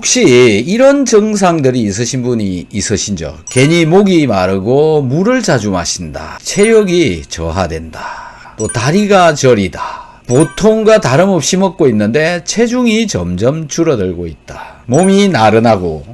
혹시 이런 증상들이 있으신 분이 있으신죠? 괜히 목이 마르고 물을 자주 마신다. 체력이 저하된다. 또 다리가 저리다. 보통과 다름없이 먹고 있는데 체중이 점점 줄어들고 있다. 몸이 나른하고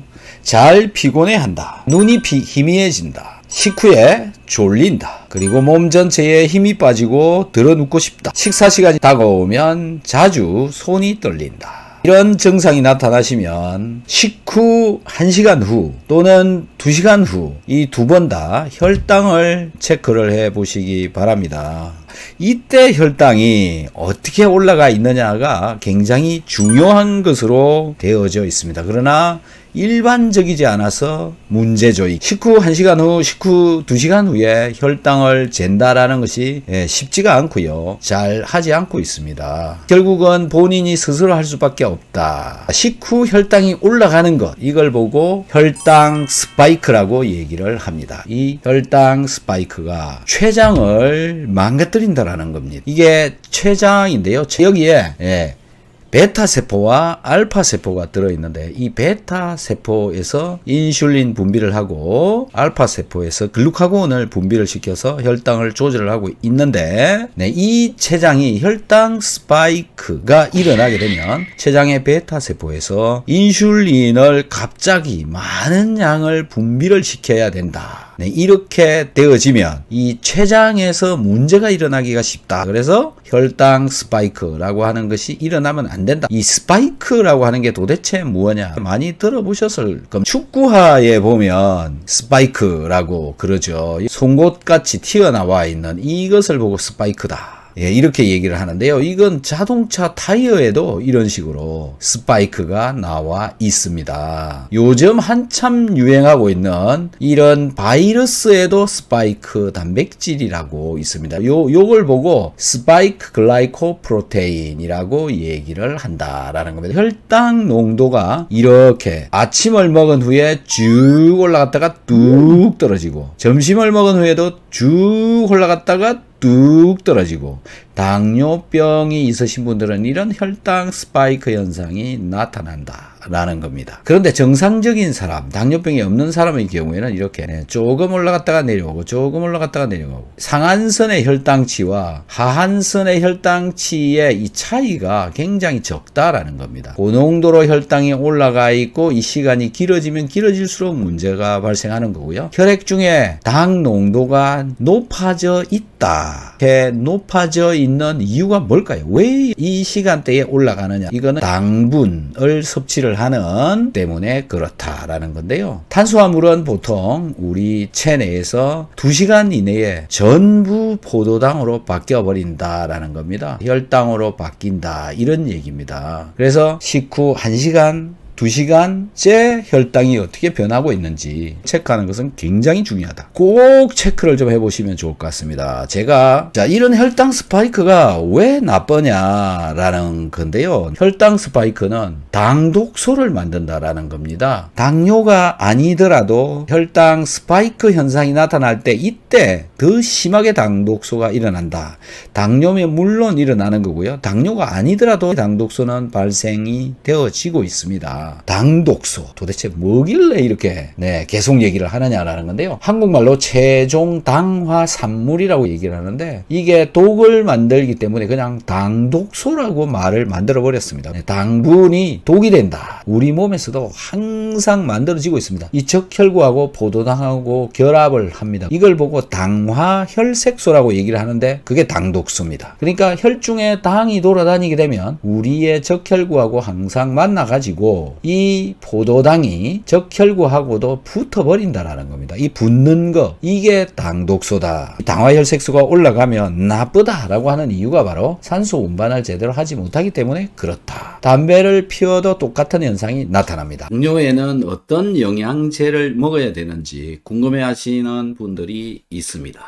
잘 피곤해한다. 눈이 피, 희미해진다. 식후에 졸린다. 그리고 몸 전체에 힘이 빠지고 들어눕고 싶다. 식사 시간이 다가오면 자주 손이 떨린다. 이런 증상이 나타나시면 식후 1시간 후 또는 2시간 후 이 두 번 다 혈당을 체크를 해 보시기 바랍니다. 이때 혈당이 어떻게 올라가 있느냐가 굉장히 중요한 것으로 되어져 있습니다. 그러나 일반적이지 않아서 문제죠. 식후 1시간 후, 식후 2시간 후에 혈당을 잰다라는 것이 예, 쉽지가 않고요. 잘 하지 않고 있습니다. 결국은 본인이 스스로 할 수밖에 없다. 식후 혈당이 올라가는 것, 이걸 보고 혈당 스파이크라고 얘기를 합니다. 이 혈당 스파이크가 췌장을 망가뜨린다라는 겁니다. 이게 췌장인데요. 여기에 예, 베타 세포와 알파 세포가 들어 있는데 이 베타 세포에서 인슐린 분비를 하고 알파 세포에서 글루카곤을 분비를 시켜서 혈당을 조절을 하고 있는데 네, 이 췌장이 혈당 스파이크가 일어나게 되면 췌장의 베타 세포에서 인슐린을 갑자기 많은 양을 분비를 시켜야 된다. 네, 이렇게 되어지면 이 췌장에서 문제가 일어나기가 쉽다. 그래서 혈당 스파이크라고 하는 것이 일어나면 안 된다. 이 스파이크라고 하는 게 도대체 무엇냐? 많이 들어보셨을 겁니다. 축구화에 보면 스파이크라고 그러죠. 송곳같이 튀어나와 있는 이것을 보고 스파이크다. 예, 이렇게 얘기를 하는데요. 이건 자동차 타이어에도 이런 식으로 스파이크가 나와 있습니다. 요즘 한참 유행하고 있는 이런 바이러스에도 스파이크 단백질이라고 있습니다. 요, 요걸 보고 스파이크 글라이코 프로테인이라고 얘기를 한다라는 겁니다. 혈당 농도가 이렇게 아침을 먹은 후에 쭉 올라갔다가 뚝 떨어지고 점심을 먹은 후에도 쭉 올라갔다가 뚝 떨어지고 당뇨병이 있으신 분들은 이런 혈당 스파이크 현상이 나타난다 라는 겁니다. 그런데 정상적인 사람, 당뇨병이 없는 사람의 경우에는 이렇게 조금 올라갔다가 내려오고 조금 올라갔다가 내려오고 상한선의 혈당치와 하한선의 혈당치의 이 차이가 굉장히 적다라는 겁니다. 고농도로 혈당이 올라가 있고 이 시간이 길어지면 길어질수록 문제가 발생하는 거고요. 혈액 중에 당 농도가 높아져 있다. 이렇게 높아져 있는 이유가 뭘까요? 왜 이 시간대에 올라가느냐? 이거는 당분을 섭취를 하는 때문에 그렇다라는 건데요. 탄수화물은 보통 우리 체내에서 2시간 이내에 전부 포도당으로 바뀌어 버린다라는 겁니다. 혈당으로 바뀐다 이런 얘기입니다. 그래서 식후 1시간 2시간째 혈당이 어떻게 변하고 있는지 체크하는 것은 굉장히 중요하다. 꼭 체크를 좀 해보시면 좋을 것 같습니다. 제가 자 이런 혈당 스파이크가 왜 나쁘냐라는 건데요. 혈당 스파이크는 당독소를 만든다라는 겁니다. 당뇨가 아니더라도 혈당 스파이크 현상이 나타날 때 이때 더 심하게 당독소가 일어난다. 당뇨면 물론 일어나는 거고요. 당뇨가 아니더라도 당독소는 발생이 되어지고 있습니다. 당 독소 도대체 뭐길래 이렇게 네, 계속 얘기를 하느냐라는 건데요. 한국말로 최종 당화 산물이라고 얘기를 하는데 이게 독을 만들기 때문에 그냥 당 독소라고 말을 만들어 버렸습니다. 네, 당분이 독이 된다. 우리 몸에서도 항상 만들어지고 있습니다. 이 적혈구하고 포도당하고 결합을 합니다. 이걸 보고 당화 혈색소라고 얘기를 하는데 그게 당독소입니다. 그러니까 혈중에 당이 돌아다니게 되면 우리의 적혈구하고 항상 만나가지고 이 포도당이 적혈구하고도 붙어버린다라는 겁니다. 이 붙는 거 이게 당독소다. 당화혈색소가 올라가면 나쁘다라고 하는 이유가 바로 산소 운반을 제대로 하지 못하기 때문에 그렇다. 담배를 피워도 똑같은 현상이 나타납니다. 당뇨에는 어떤 영양제를 먹어야 되는지 궁금해하시는 분들이 있습니다.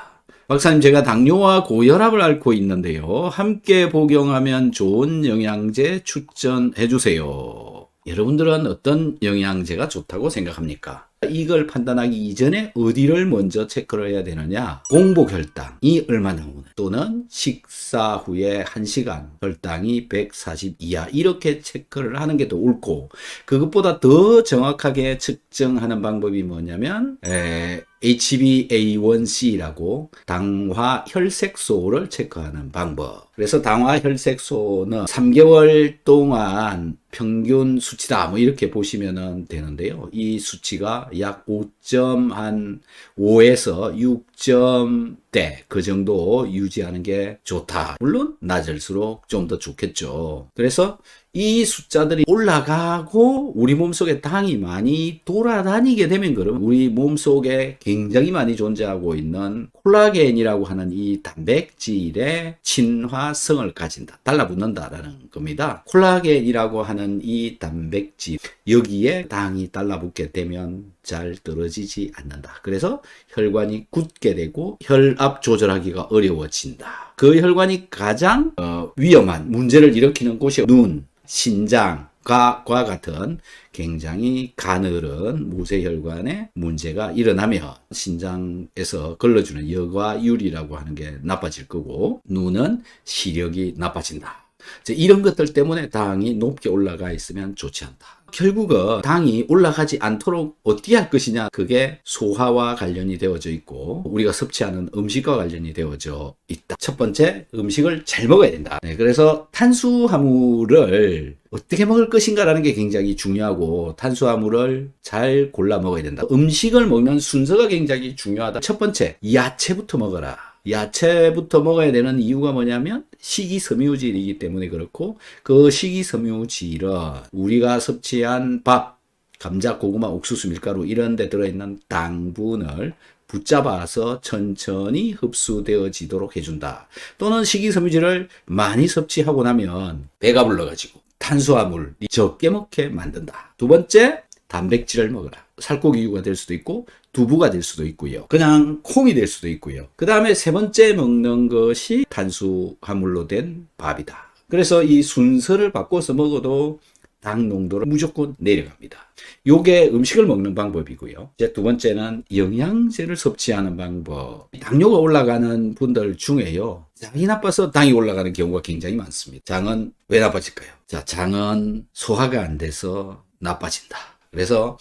박사님, 제가 당뇨와 고혈압을 앓고 있는데요. 함께 복용하면 좋은 영양제 추천해 주세요. 여러분들은 어떤 영양제가 좋다고 생각합니까? 이걸 판단하기 이전에 어디를 먼저 체크를 해야 되느냐? 공복 혈당이 얼마 나오는 또는 식사 후에 1시간 혈당이 140 이하 이렇게 체크를 하는 게 더 옳고 그것보다 더 정확하게 측정하는 방법이 뭐냐면 에, HbA1c라고 당화 혈색소를 체크하는 방법. 그래서 당화 혈색소는 3개월 동안 평균 수치다. 뭐 이렇게 보시면 되는데요. 이 수치가 약 5.5에서 6점대 그 정도 유지하는 게 좋다. 물론 낮을수록 좀 더 좋겠죠. 그래서 이 숫자들이 올라가고 우리 몸속에 당이 많이 돌아다니게 되면 그럼 우리 몸속에 굉장히 많이 존재하고 있는 콜라겐이라고 하는 이 단백질의 친화성을 가진다. 달라붙는다라는 겁니다. 콜라겐이라고 하는 이 단백질 여기에 당이 달라붙게 되면 잘 떨어지지 않는다. 그래서 혈관이 굳게 되고 혈압 조절하기가 어려워진다. 그 혈관이 가장 어, 위험한 문제를 일으키는 곳이 눈, 신장과 과 같은 굉장히 가늘은 모세혈관에 문제가 일어나면 신장에서 걸러주는 여과율이라고 하는 게 나빠질 거고 눈은 시력이 나빠진다. 이런 것들 때문에 당이 높게 올라가 있으면 좋지 않다. 결국은 당이 올라가지 않도록 어떻게 할 것이냐 그게 소화와 관련이 되어져 있고 우리가 섭취하는 음식과 관련이 되어져 있다. 첫 번째 음식을 잘 먹어야 된다. 네, 그래서 탄수화물을 어떻게 먹을 것인가라는 게 굉장히 중요하고 탄수화물을 잘 골라 먹어야 된다. 음식을 먹는 순서가 굉장히 중요하다. 첫 번째 야채부터 먹어라. 야채부터 먹어야 되는 이유가 뭐냐면 식이섬유질이기 때문에 그렇고 그 식이섬유질은 우리가 섭취한 밥, 감자, 고구마, 옥수수, 밀가루 이런 데 들어있는 당분을 붙잡아서 천천히 흡수되어지도록 해준다. 또는 식이섬유질을 많이 섭취하고 나면 배가 불러가지고 탄수화물이 적게 먹게 만든다. 두 번째, 단백질을 먹어라. 살코기류가 될 수도 있고 두부가 될 수도 있고요. 그냥 콩이 될 수도 있고요. 그 다음에 세 번째 먹는 것이 탄수화물로 된 밥이다. 그래서 이 순서를 바꿔서 먹어도 당 농도를 무조건 내려갑니다. 요게 음식을 먹는 방법이고요. 이제 두 번째는 영양제를 섭취하는 방법. 당뇨가 올라가는 분들 중에요. 장이 나빠서 당이 올라가는 경우가 굉장히 많습니다. 장은 왜 나빠질까요? 자, 장은 소화가 안 돼서 나빠진다. 그래서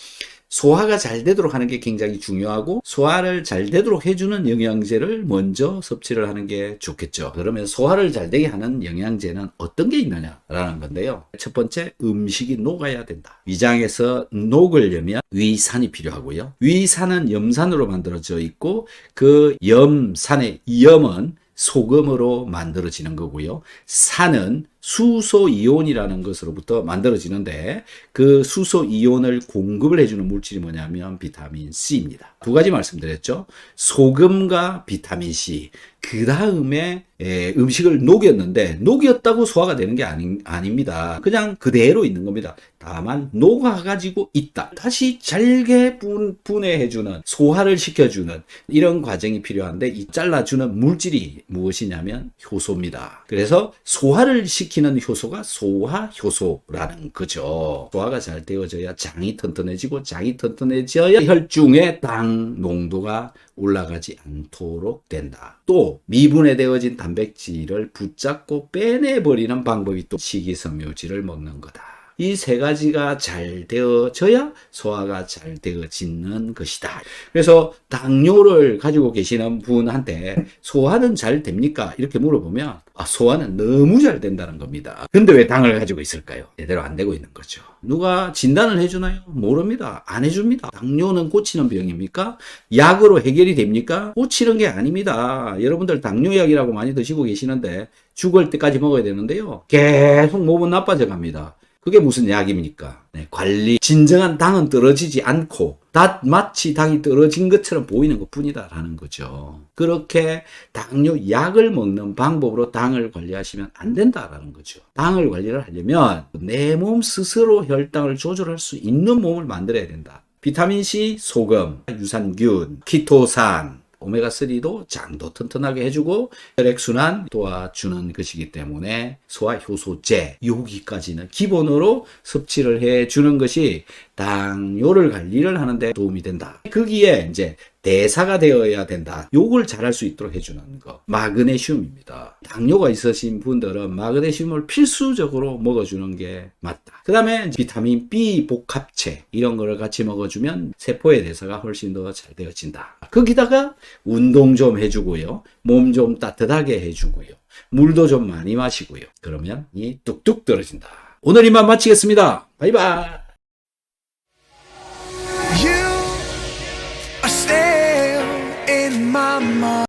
소화가 잘 되도록 하는 게 굉장히 중요하고 소화를 잘 되도록 해주는 영양제를 먼저 섭취를 하는 게 좋겠죠. 그러면 소화를 잘 되게 하는 영양제는 어떤 게 있느냐라는 건데요. 첫 번째 음식이 녹아야 된다. 위장에서 녹으려면 위산이 필요하고요. 위산은 염산으로 만들어져 있고 그 염산의 염은 소금으로 만들어지는 거고요. 산은 수소 이온이라는 것으로부터 만들어지는데 그 수소 이온을 공급을 해주는 물질이 뭐냐면 비타민 C입니다. 두 가지 말씀드렸죠. 소금과 비타민 C. 그 다음에 음식을 녹였는데 녹였다고 소화가 되는 게 아니, 아닙니다. 그냥 그대로 있는 겁니다. 다만 녹아가지고 있다. 다시 잘게 분, 분해해주는 소화를 시켜주는 이런 과정이 필요한데 이 잘라주는 물질이 무엇이냐면 효소입니다. 그래서 소화를 시키 는 효소가 소화 효소라는 거죠. 소화가 잘 되어져야 장이 튼튼해지고 장이 튼튼해져야 혈중의 당 농도가 올라가지 않도록 된다. 또 미분해 되어진 단백질을 붙잡고 빼내버리는 방법이 또 식이섬유질을 먹는 거다. 이 세 가지가 잘 되어져야 소화가 잘 되어지는 것이다. 그래서 당뇨를 가지고 계시는 분한테 소화는 잘 됩니까? 이렇게 물어보면 아, 소화는 너무 잘 된다는 겁니다. 근데 왜 당을 가지고 있을까요? 제대로 안 되고 있는 거죠. 누가 진단을 해주나요? 모릅니다. 안 해줍니다. 당뇨는 고치는 병입니까? 약으로 해결이 됩니까? 고치는 게 아닙니다. 여러분들 당뇨약이라고 많이 드시고 계시는데 죽을 때까지 먹어야 되는데요. 계속 몸은 나빠져 갑니다. 그게 무슨 약입니까? 네, 관리. 진정한 당은 떨어지지 않고, 다 마치 당이 떨어진 것처럼 보이는 것 뿐이다라는 거죠. 그렇게 당뇨 약을 먹는 방법으로 당을 관리하시면 안 된다라는 거죠. 당을 관리를 하려면 내 몸 스스로 혈당을 조절할 수 있는 몸을 만들어야 된다. 비타민C, 소금, 유산균, 키토산, 오메가3도 장도 튼튼하게 해주고 혈액순환 도와주는 것이기 때문에 소화 효소제 여기까지는 기본으로 섭취를 해주는 것이 당뇨를 관리를 하는데 도움이 된다. 거기에 이제 대사가 되어야 된다. 요걸 잘할 수 있도록 해주는 거. 마그네슘입니다. 당뇨가 있으신 분들은 마그네슘을 필수적으로 먹어주는 게 맞다. 그 다음에 비타민 B 복합체 이런 거를 같이 먹어주면 세포의 대사가 훨씬 더 잘 되어진다. 거기다가 운동 좀 해주고요. 몸 좀 따뜻하게 해주고요. 물도 좀 많이 마시고요. 그러면 이 뚝뚝 떨어진다. 오늘 이만 마치겠습니다. 바이바이.